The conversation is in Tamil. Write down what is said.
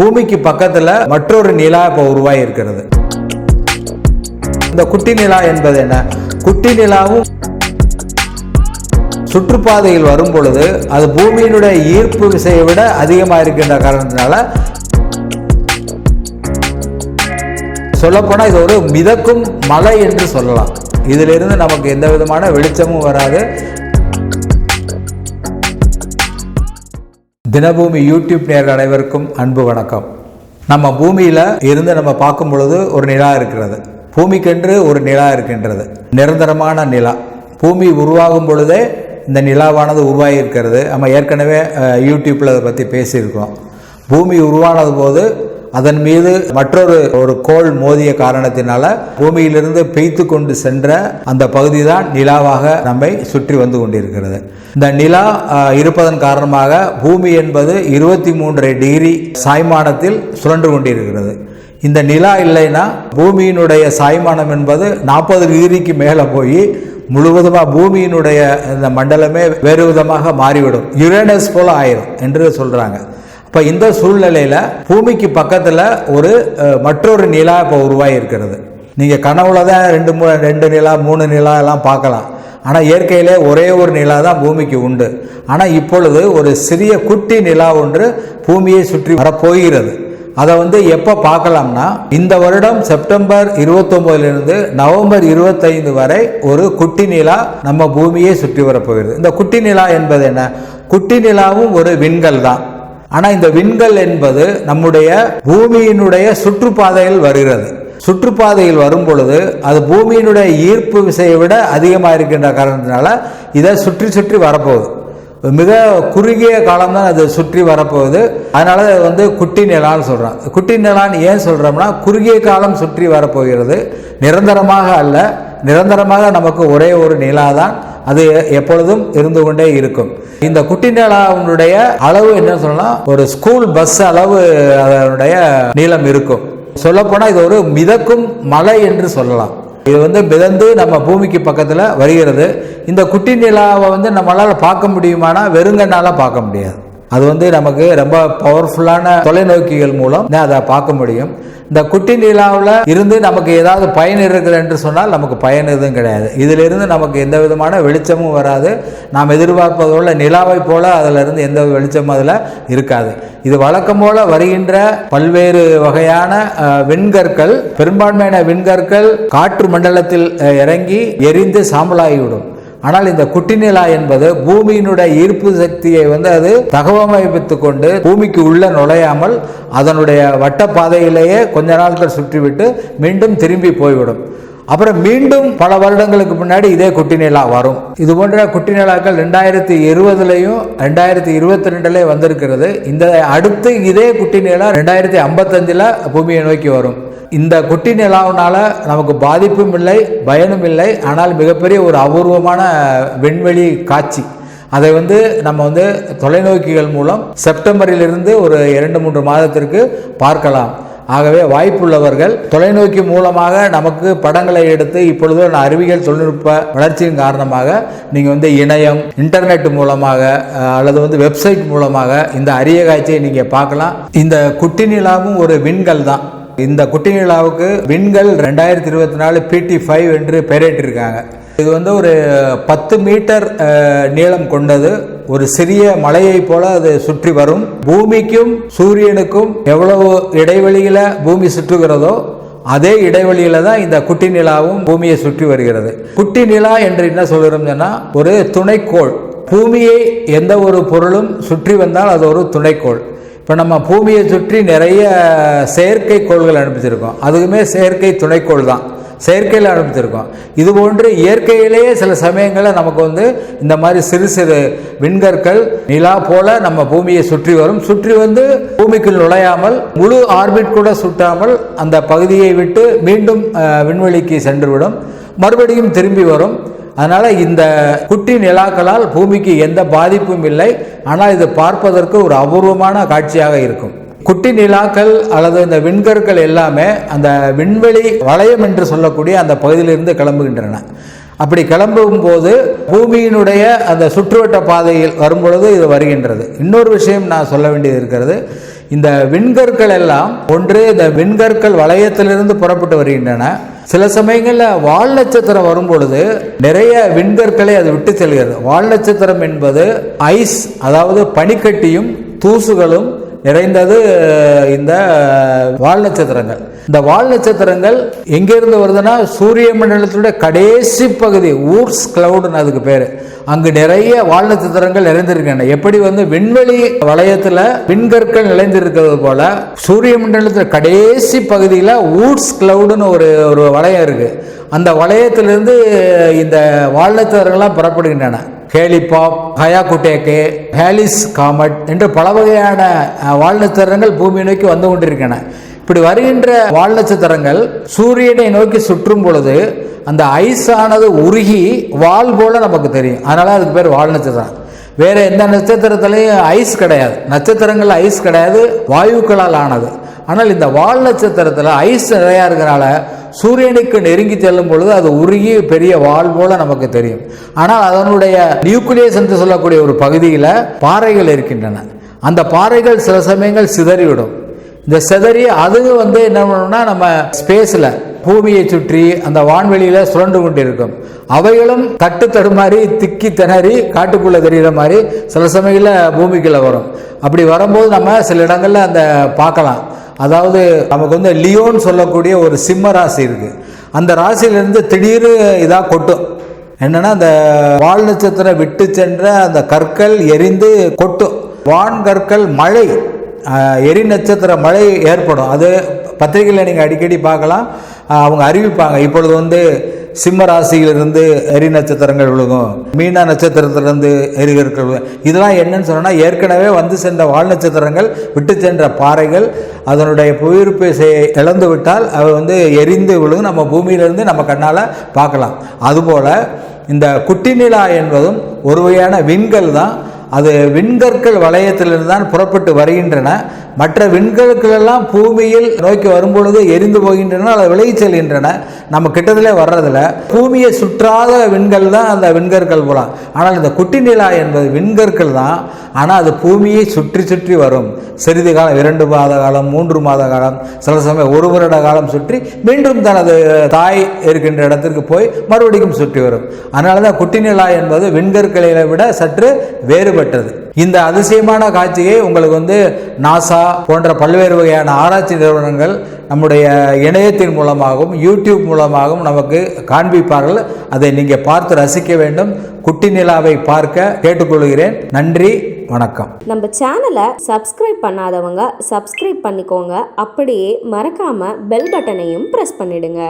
பூமிக்கு பக்கத்துல மற்றொரு நிலா இப்போ உருவாகி இருக்கிறது இந்த குட்டி நிலா என்பது என்ன? குட்டி நிலாவும் சுற்றுப்பாதையில் வரும் பொழுது அது பூமியினுடைய ஈர்ப்பு விசையை விட அதிகமாக இருக்கின்ற காரணத்தினால சொல்லப்போனால் இது ஒரு மிதக்கும் மலை என்று சொல்லலாம். இதிலிருந்து நமக்கு எந்த விதமான வெளிச்சமும் வராது. தினபூமி யூடியூப் நேர்கள் அனைவருக்கும் அன்பு வணக்கம். நம்ம பூமியில் இருந்து நம்ம பார்க்கும் பொழுது ஒரு நிலா இருக்கிறது. பூமிக்கென்று ஒரு நிலா இருக்கின்றது. நிரந்தரமான நிலா. பூமி உருவாகும் பொழுதே இந்த நிலாவானது உருவாகியிருக்கிறது. நம்ம ஏற்கனவே யூடியூப்பில் அதை பற்றி பேசியிருக்கோம் பூமி உருவானது போது அதன் மீது மற்றொரு ஒரு கோள் மோதிய காரணத்தினால பூமியிலிருந்து பெய்த்து கொண்டு சென்ற அந்த பகுதி தான் நிலாவாக நம்மை சுற்றி வந்து கொண்டிருக்கிறது. இந்த நிலா இருப்பதன் காரணமாக பூமி என்பது இருபத்தி மூன்றரை டிகிரி சாய்மானத்தில் சுழன்று கொண்டிருக்கிறது. இந்த நிலா இல்லைன்னா பூமியினுடைய சாய்மானம் என்பது நாற்பது டிகிரிக்கு மேலே போய் முழுவதுமாக பூமியினுடைய இந்த மண்டலமே வேறு விதமாக மாறிவிடும். யுரேனஸ் போல ஆயிரும் என்று சொல்கிறாங்க இப்போ இந்த சூழ்நிலையில் பூமிக்கு பக்கத்தில் ஒரு மற்றொரு நிலா இப்போ உருவாகி இருக்கிறது. நீங்கள் கனவுல தான் ரெண்டு மூ ரெண்டு நிலா மூணு நிலா எல்லாம் பார்க்கலாம். ஆனால் இயற்கையிலே ஒரே ஒரு நிலா தான் பூமிக்கு உண்டு. ஆனால் இப்பொழுது ஒரு சிறிய குட்டி நிலா ஒன்று பூமியை சுற்றி வரப்போகிறது. அதை வந்து எப்போ பார்க்கலாம்னா இந்த வருடம் செப்டம்பர் இருபத்தொம்போதுலேருந்து நவம்பர் இருபத்தைந்து வரை ஒரு குட்டி நிலா நம்ம பூமியை சுற்றி வரப்போகிறது. இந்த குட்டி நிலா என்பது என்ன? குட்டி நிலாவும் ஒரு விண்கல் தான். ஆனால் இந்த விண்கல் என்பது நம்முடைய பூமியினுடைய சுற்றுப்பாதையில் வருகிறது. சுற்றுப்பாதையில் வரும் பொழுது அது பூமியினுடைய ஈர்ப்பு விசையை விட அதிகமாக இருக்கின்ற காரணத்தினால இதை சுற்றி சுற்றி வரப்போகுது. மிக குறுகிய காலம்தான் அது சுற்றி வரப்போகுது. அதனால அது வந்து குட்டி நிலான்னு சொல்கிறான் குட்டி நிலான்னு ஏன் சொல்கிறோம்னா குறுகிய காலம் சுற்றி வரப்போகிறது. நிரந்தரமாக அல்ல. நிரந்தரமாக நமக்கு ஒரே ஒரு நிலா தான் அது எப்பொழுதும் இருந்து கொண்டே இருக்கும். இந்த குட்டி நிலாவுடைய அளவு என்ன சொல்லலாம் ஒரு ஸ்கூல் பஸ் அளவு அதனுடைய நீளம் இருக்கும். சொல்லப்போனால் இது ஒரு மிதக்கும் மலை என்று சொல்லலாம். இது வந்து மிதந்து நம்ம பூமிக்கு பக்கத்தில் வருகிறது. இந்த குட்டி நிலாவை வந்து நம்மளால் பார்க்க முடியுமானா வெறுங்கண்ணால் பார்க்க முடியாது. அது வந்து நமக்கு ரொம்ப பவர்ஃபுல்லான தொலைநோக்கிகள் மூலம் தான் அதை பார்க்க முடியும். இந்த குட்டி நிலாவில் இருந்து நமக்கு ஏதாவது பயன் இருக்குது என்று சொன்னால் நமக்கு பயன் எதுவும் கிடையாது. இதிலிருந்து நமக்கு எந்த விதமான வெளிச்சமும் வராது. நாம் எதிர்பார்ப்பதோட நிலாவை போல அதிலிருந்து எந்த வெளிச்சமும் அதில் இருக்காது. இது வழக்கம் போல வருகின்ற பல்வேறு வகையான விண்கற்கள் பெரும்பான்மையான விண்கற்கள் காற்று மண்டலத்தில் இறங்கி எரிந்து சாம்பலாகிவிடும். ஆனால் இந்த குட்டி நிலா என்பது பூமியினுடைய ஈர்ப்பு சக்தியை வந்து அது தகவமைப்பித்து கொண்டு பூமிக்கு உள்ள நுழையாமல் அதனுடைய வட்டப்பாதையிலேயே கொஞ்ச நாட்கள் சுற்றிவிட்டு மீண்டும் திரும்பி போய்விடும். அப்புறம் மீண்டும் பல வருடங்களுக்கு முன்னாடி இதே குட்டி நிலா வரும். இது போன்ற குட்டி நிலாக்கள் ரெண்டாயிரத்தி இருபதுலையும் ரெண்டாயிரத்தி இருபத்தி ரெண்டுலேயே வந்திருக்கிறது. இந்த அடுத்து இதே குட்டி நிலா ரெண்டாயிரத்தி ஐம்பத்தஞ்சில் பூமியை நோக்கி வரும். இந்த குட்டி நிலாவினால நமக்கு பாதிப்பும் இல்லை பயனும் இல்லை. ஆனால் மிகப்பெரிய ஒரு அபூர்வமான விண்வெளி காட்சி. அதை வந்து நம்ம வந்து தொலைநோக்கிகள் மூலம் செப்டம்பரிலிருந்து ஒரு இரண்டு மூன்று மாதத்திற்கு பார்க்கலாம். ஆகவே வாய்ப்புள்ளவர்கள் தொலைநோக்கி மூலமாக நமக்கு படங்களை எடுத்து இப்பொழுது அறிவியல் தொழில்நுட்ப வளர்ச்சியின் காரணமாக நீங்கள் வந்து இணையம் இன்டர்நெட் மூலமாக அல்லது வந்து வெப்சைட் மூலமாக இந்த அரிய காட்சியை நீங்கள் பார்க்கலாம். இந்த குட்டி நிலாவும் ஒரு விண்கல் தான். இந்த குட்டி நிலாவுக்கு விண்கல் ரெண்டாயிரத்தி இருபத்தி நாலு பிடி ஃபைவ் என்று பெயரிட்டிருக்காங்க. இது வந்து ஒரு பத்து மீட்டர் நீளம் கொண்டது. ஒரு சிறிய மலையைப் போல அது சுற்றி வரும். பூமிக்கும் சூரியனுக்கும் எவ்வளவு இடைவெளியில பூமி சுற்றுகிறதோ அதே இடைவெளியில தான் இந்த குட்டி நிலாவும் பூமியை சுற்றி வருகிறது. குட்டி நிலா என்று என்ன சொல்கிறோம் சொன்னால் ஒரு துணைக்கோள். பூமியை எந்த ஒரு பொருளும் சுற்றி வந்தால் அது ஒரு துணைக்கோள். இப்போ நம்ம பூமியை சுற்றி நிறைய செயற்கை கோள்கள் அனுப்பிச்சிருக்கோம். அதுக்குமே செயற்கை துணைக்கோள் தான். செயற்கையில் அனுப்பிச்சிருக்கோம். இது போன்று இயற்கையிலேயே சில சமயங்களில் நமக்கு வந்து இந்த மாதிரி சிறு சிறு விண்கற்கள் நிலா போல நம்ம பூமியை சுற்றி வரும். சுற்றி வந்து பூமிக்குள் நுழையாமல் முழு ஆர்பிட் கூட சுட்டாமல் அந்த பகுதியை விட்டு மீண்டும் விண்வெளிக்கு சென்றுவிடும். மறுபடியும் திரும்பி வரும். அதனால் இந்த குட்டி நிலாக்களால் பூமிக்கு எந்த பாதிப்பும் இல்லை. ஆனால் இது பார்ப்பதற்கு ஒரு அபூர்வமான காட்சியாக இருக்கும். குட்டி நிலாக்கள் அல்லது இந்த விண்கற்கள் எல்லாமே அந்த விண்வெளி வளையம் என்று சொல்லக்கூடிய அந்த பகுதியிலிருந்து கிளம்புகின்றன. அப்படி கிளம்பும் போது பூமியினுடைய அந்த சுற்றுவட்ட பாதையில் வரும்பொழுது இது வருகின்றது. இன்னொரு விஷயம் நான் சொல்ல வேண்டியது இருக்கிறது. இந்த விண்கற்கள் எல்லாம் ஒன்று இந்த விண்கற்கள் வளையத்திலிருந்து புறப்பட்டு வருகின்றன. சில சமயங்களில் வால் நட்சத்திரம் வரும் பொழுது நிறைய விண்கற்களை அது விட்டு செல்கிறது. வால் நட்சத்திரம் என்பது ஐஸ் அதாவது பனிக்கட்டியும் தூசுகளும் நிறைந்தது இந்த வால் நட்சத்திரங்கள். இந்த வால் நட்சத்திரங்கள் எங்கிருந்து வருதுன்னா சூரிய மண்டலத்துடைய கடைசி பகுதி ஊர்ஸ் கிளவுடுன்னு அதுக்கு பேர். அங்கு நிறைய வால் நட்சத்திரங்கள் நிறைந்திருக்கின்றன. எப்படி வந்து விண்வெளி வளையத்தில் விண்கற்கள் நிறைந்திருக்கிறது போல சூரிய மண்டலத்தில் கடைசி பகுதியில் ஊட்ஸ் கிளவுடுன்னு ஒரு ஒரு வளையம் இருக்கு. அந்த வளையத்திலிருந்து இந்த வால் நட்சத்திரங்கள்லாம் புறப்படுகின்றன. ஹேலிபாப் ஹயாகுட்டேக்கு ஹேலிஸ் காமட் என்று பல வகையான அஹ், நட்சத்திரங்கள் பூமியை நோக்கி வந்து கொண்டிருக்கின்றன. இப்படி வருகின்ற வால் நட்சத்திரங்கள் சூரியனை நோக்கி சுற்றும் பொழுது அந்த ஐஸ் ஆனது உருகி வால் போல நமக்கு தெரியும். அதனால அதுக்கு பேர் வால் நட்சத்திரம். வேற எந்த நட்சத்திரத்திலையும் ஐஸ் கிடையாது. நட்சத்திரங்கள் ஐஸ் கிடையாது வாயுக்களால் ஆனது. ஆனால் இந்த வால் நட்சத்திரத்தில் ஐஸ் நிறையா இருக்கிறனால சூரியனுக்கு நெருங்கி செல்லும் பொழுது அது உருகி பெரிய வால் போல நமக்கு தெரியும். ஆனால் அதனுடைய நியூக்ளியஸ் என்று சொல்லக்கூடிய ஒரு பகுதியில் பாறைகள் இருக்கின்றன. அந்த பாறைகள் சில சமயங்கள் சிதறிவிடும். இந்த சிதறி அது வந்து என்ன பண்ணணும்னா நம்ம ஸ்பேஸில் பூமியை சுற்றி அந்த வான்வெளியில் சுழண்டு கொண்டிருக்கும். அவைகளும் தட்டு தடுமாறி திக்கி திணறி காட்டுக்குள்ளே தெரிகிற மாதிரி சில சமயங்களில் பூமிக்குள்ளே வரும். அப்படி வரும்போது நம்ம சில இடங்களில் அந்த பார்க்கலாம். அதாவது நமக்கு வந்து லியோன்னு சொல்லக்கூடிய ஒரு சிம்ம ராசி இருக்குது அந்த ராசியிலேருந்து திடீர் இதாக கொட்டும். என்னென்னா அந்த வால் நட்சத்திரம் விட்டு சென்ற அந்த கற்கள் எரிந்து கொட்டும். வான் கற்கள் மழை. எரி நட்சத்திர மழை ஏற்படும். அது பத்திரிகையில் நீங்கள் அடிக்கடி பார்க்கலாம். அவங்க அறிவிப்பாங்க. இப்பொழுது வந்து சிம்ம ராசியிலிருந்து எரி நட்சத்திரங்கள் விழுகும். மீனா நட்சத்திரத்திலிருந்து எரிகற்கள் இதெல்லாம் என்னன்னு சொன்னால் ஏற்கனவே வந்து சென்ற வால் நட்சத்திரங்கள் விட்டு சென்ற பாறைகள் அதனுடைய புவியிருப்பை இழந்து விட்டால் அவை வந்து எரிந்து விழுகும் நம்ம பூமியிலிருந்து நம்ம கண்ணால் பார்க்கலாம். அதுபோல் இந்த குட்டி நிலா என்பதும் ஒரு வகையான விண்கள் தான் அது விண்கற்கள் வளையத்திலிருந்து தான் புறப்பட்டு வருகின்றன. மற்ற விண்கற்களெல்லாம் பூமியில் நோக்கி வரும்பொழுது எரிந்து போகின்றன அல்லது விலகி செல்கின்றன நம்ம கிட்டத்திலே வர்றதில்ல. பூமியை சுற்றாத விண்கல் தான் அந்த விண்கற்கள் போலாம் ஆனால் இந்த குட்டி நிலா என்பது விண்கற்கள் தான். ஆனால் அது பூமியை சுற்றி சுற்றி வரும். சிறிது காலம் இரண்டு மாத காலம் மூன்று மாத காலம் சில சமயம் ஒரு வருட காலம் சுற்றி மீண்டும் தனது தாய் இருக்கின்ற இடத்திற்கு போய் மறுபடியும் சுற்றி வரும். அதனால தான் குட்டி நிலா என்பது விண்கற்களை விட சற்று வேறுபட்டது. இந்த அதிசயமான காட்சியை உங்களுக்கு வந்து நாசா போன்ற பல்வேறு வகையான ஆராய்ச்சி நிறுவனங்கள் நம்முடைய இணையத்தின் மூலமாகவும் யூடியூப் மூலமாகவும் நமக்கு காண்பிப்பார்கள். அதை நீங்கள் பார்த்து ரசிக்க வேண்டும். குட்டி நிலாவை பார்க்க கேட்டுக்கொள்கிறேன். நன்றி வணக்கம். நம்ம சேனலை சப்ஸ்கிரைப் பண்ணாதவங்க சப்ஸ்கிரைப் பண்ணிக்கோங்க. அப்படியே மறக்காம பெல் பட்டனையும் ப்ரெஸ் பண்ணிடுங்க.